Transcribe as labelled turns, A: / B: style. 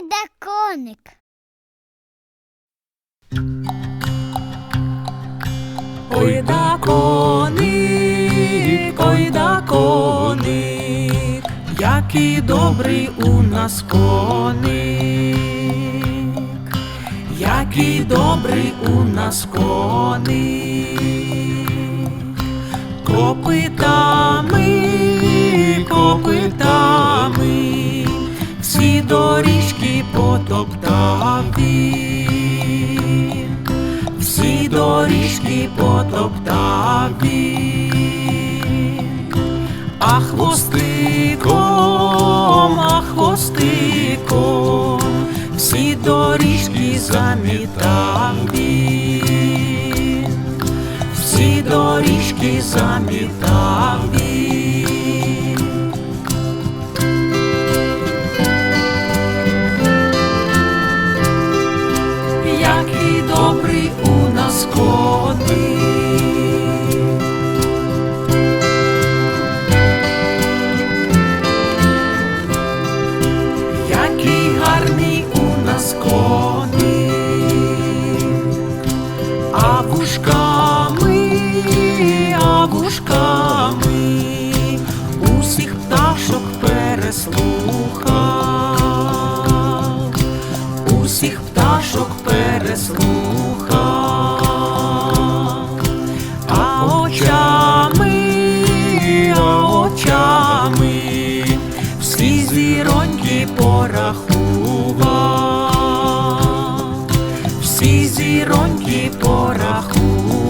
A: йде коник.
B: Ой да коник, ой да коник, який добрий у нас коник, який добрий у нас коник, копитами, доріжки потоптав він всі доріжки потоптав він, а хвостиком, а хвостиком, всі доріжки замітав він, всі доріжки замітав а вушками, усіх пташок переслухав. Усіх пташок переслухав, а очами, а очами всі зіроньки порахував, зіроньки порахуй.